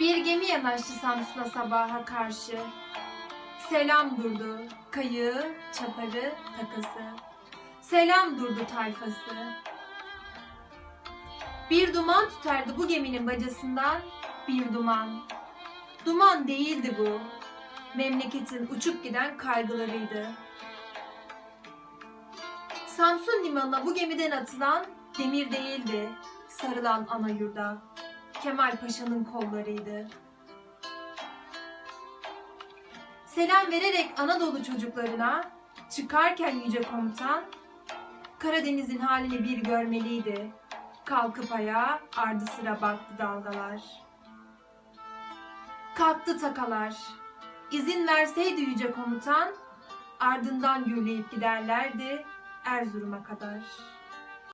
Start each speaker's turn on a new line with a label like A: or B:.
A: Bir gemi yanaştı Samsun'a sabaha karşı. Selam durdu kayığı, çaparı, takası. Selam durdu tayfası. Bir duman tutardı bu geminin bacasından, bir duman. Duman değildi bu. Memleketin uçup giden kaygılarıydı. Samsun limanına bu gemiden atılan demir değildi, sarılan ana yurda. Kemal Paşa'nın kollarıydı. Selam vererek Anadolu çocuklarına çıkarken yüce komutan Karadeniz'in halini bir görmeliydi. Kalkıp ayağa ardı sıra baktı dalgalar. Kalktı takalar. İzin verseydi yüce komutan ardından gürleyip giderlerdi Erzurum'a kadar.''